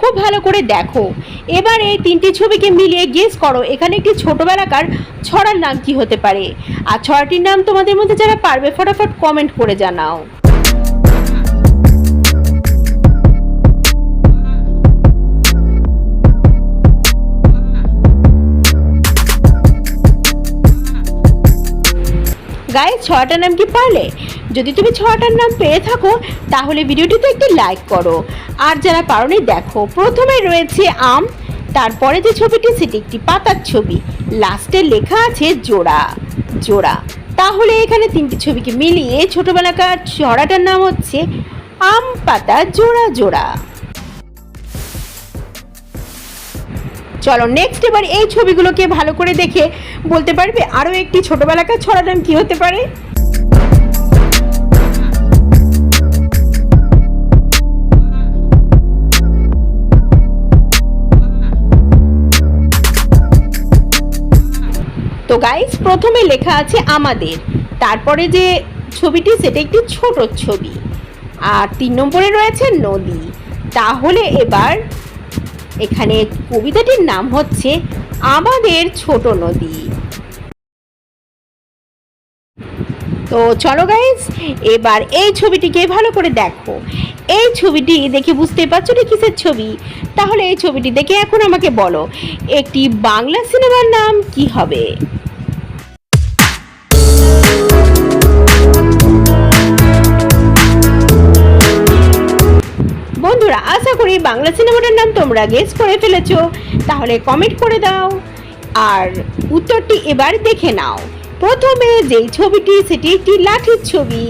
খুব ভালো করে দেখো। এবার এই তিনটি ছবিকে মিলিয়ে গেস করো, এখানে একটি ছোটোবেলাকার ছড়ার নাম কি হতে পারে? আর ছড়াটির নাম তোমাদের মধ্যে যারা পারবে, ফটাফট কমেন্ট করে জানাও। গায়ে ছটার নাম কি পারলে? যদি তুমি ছটার নাম পেয়ে থাকো, তাহলে ভিডিওটিতে একটি লাইক করো। আর যারা পারোনি, দেখো। প্রথমে রয়েছে আম, তারপরে যে ছবিটি, সেটি একটি পাতার ছবি। লাস্টে লেখা আছে জোড়া। জোড়া। তাহলে এখানে তিনটি ছবিকে মিলিয়ে ছোটবেলাকার ছড়াটার নাম হচ্ছে আম পাতা জোড়া জোড়া। চলো নেক্সট এবার এই ছবিগুলোকে ভালো করে দেখে বলতে পারবে আরও একটি ছোটবেলাকার ছড়া নাম কি হতে পারে? তো গাইস প্রথমে লেখা আছে আমাদের। তারপরে যে ছবিটি, সেটা একটি ছোট ছবি। আর তিন নম্বরে রয়েছে নদী। তাহলে এবার এখানে কবিতাটির নাম হচ্ছে আমাদের ছোট নদী। তো চলো গাইজ এবার এই ছবিটিকে ভালো করে দেখো। এই ছবিটি দেখে বুঝতে পারছ না কিসের ছবি? তাহলে এই ছবিটি দেখে এখন আমাকে বলো, একটি বাংলা সিনেমার নাম কি হবে? করি, বাংলা সিনেমাটার নাম তোমরা গেস করে ফেলেছো। তাহলে কমেন্ট করে দাও। আর উত্তরটি এবার দেখে নাও। প্রথমে যেই ছবিটি, সেটি একটি লাঠির ছবি।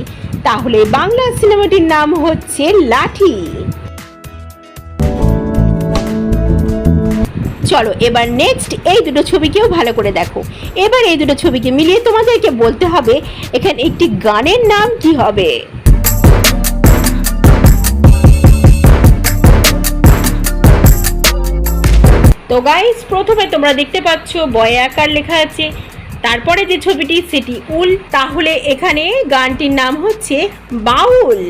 তাহলে বাংলা সিনেমাটির নাম হচ্ছে লাঠি। চলো, এবার নেক্সট এই দুটো ছবিকেও ভালো করে দেখো। এবার এই দুটো ছবিকে মিলিয়ে তোমাদেরকে বলতে হবে, এখানে একটি গানের নাম কি হবে? তো গাইস প্রথমে তোমরা দেখতে পাচ্ছ বয়ে আকার লেখা আছে। তারপরে যে ছবিটি, সেটি উল। তাহলে এখানে গানটির নাম হচ্ছে বাউল।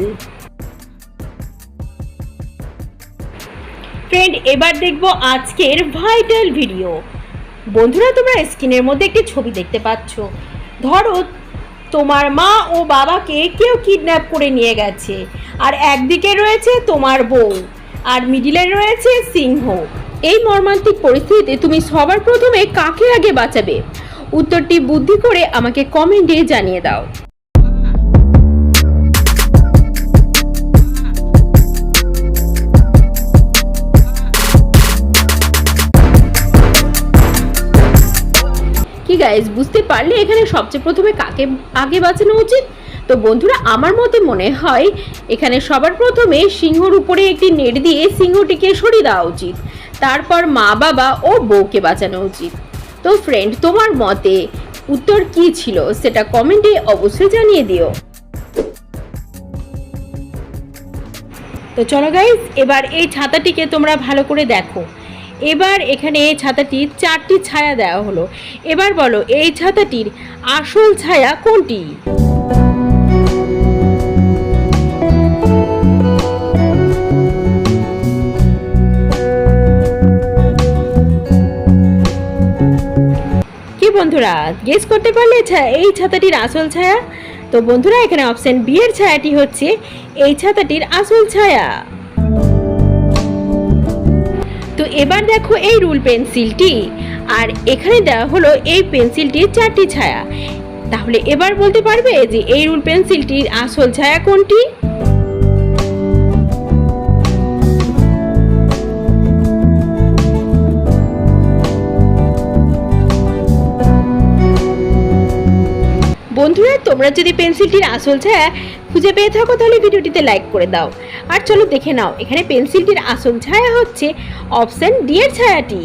ফ্রেন্ড এবার দেখব আজকের ভাইটাল ভিডিও বন্ধুরা, তোমরা স্ক্রিনের মধ্যে একটি ছবি দেখতে পাচ্ছ। ধরো, তোমার মা ও বাবাকে কেউ কিডন্যাপ করে নিয়ে গেছে। আর একদিকে রয়েছে তোমার বউ। আর মিডিলে রয়েছে সিংহ। এই মর্মান্তিক পরিস্থিতিতে তুমি সবার প্রথমে কাকে আগে বাঁচাবে? উত্তরটি বুদ্ধি করে আমাকে কমেন্টে জানিয়ে দাও। কি গাইজ বুঝতে পারলে এখানে সবচেয়ে প্রথমে কাকে আগে বাঁচানো উচিত? তো বন্ধুরা, আমার মতে মনে হয় এখানে সবার প্রথমে সিংহর উপরে একটি নেট দিয়ে সিংহটিকে সরিয়ে দেওয়া উচিত। তারপর মা, বাবা ও বউকে বাঁচানো উচিত। তো ফ্রেন্ড তোমার মতে উত্তর কি ছিল? সেটা কমেন্টে অবশ্যই জানিয়ে দিও। তো চলো গাইজ এবার এই ছাতাটিকে তোমরা ভালো করে দেখো। এবার এখানে এই ছাতাটির চারটি ছায়া দেওয়া হলো। এবার বলো, এই ছাতাটির আসল ছায়া কোনটি? বন্ধুরা গেস করতে পারলে এই ছাতাটির আসল ছায়া? তো বন্ধুরা, এখানে অপশন বি এর ছায়াটি হচ্ছে এই ছাতাটির আসল ছায়া। তো এবার দেখো এই রুল পেন্সিলটি, আর এখানে দেওয়া হলো এই পেন্সিলটির চারটি ছায়া। তাহলে এবার বলতে পারবে যে এই রুল পেন্সিলটির আসল ছায়া কোনটি? বন্ধুরা, তোমরা যদি পেন্সিলটির আসল ছায়া খুঁজে পেয়ে থাকো, তাহলে ভিডিওটিতে লাইক করে দাও। আর চলো দেখে নাও, এখানে পেন্সিলটির আসল ছায়া হচ্ছে অপশন ডি এর ছায়াটি।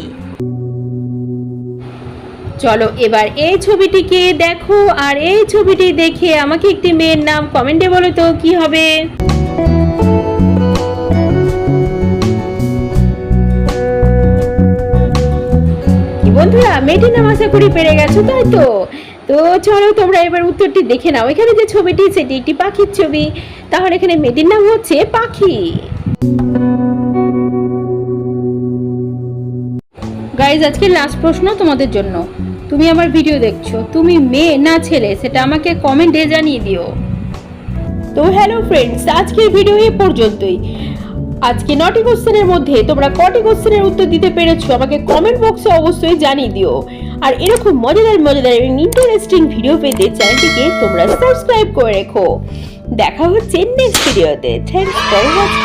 চলো এবার এই ছবিটিকে দেখো, আর এই ছবিটি দেখে আমাকে একটি মেয়ের নাম কমেন্টে বলো তো, কি হবে? বন্ধুরা, মেয়েটির নাম আশা করি পেরে গেছো, তাই তো? তো চলো তোমরা এবার উত্তরটি দেখে নাও। এখানে যে ছবিটি, সেটি একটি পাখির ছবি। তাহলে এখানে মেয়েটির নাম হচ্ছে পাখি। গাইজ আজকে লাস্ট প্রশ্ন তোমাদের জন্য। তুমি আমার ভিডিও দেখছ। তুমি মেয়ে না ছেলে? সেটা আমাকে কমেন্টে জানিয়ে দিও। তো হ্যালো ফ্রেন্ডস আজকের ভিডিও এ পর্যন্তই। আজকে নটি কোশ্চেনের মধ্যে তোমরা কটি কোশ্চেনের উত্তর দিতে পেরেছ? আমাকে কমেন্ট বক্সে অবশ্যই জানিয়ে দিও। আর এরকম মজাদার মজাদার এবং ইন্টারেস্টিং ভিডিও পেতে চ্যানেলটিকে তোমরা সাবস্ক্রাইব করে রেখো। দেখা হচ্ছে নেক্সট ভিডিওতে থ্যাংক ফর ওয়াচিং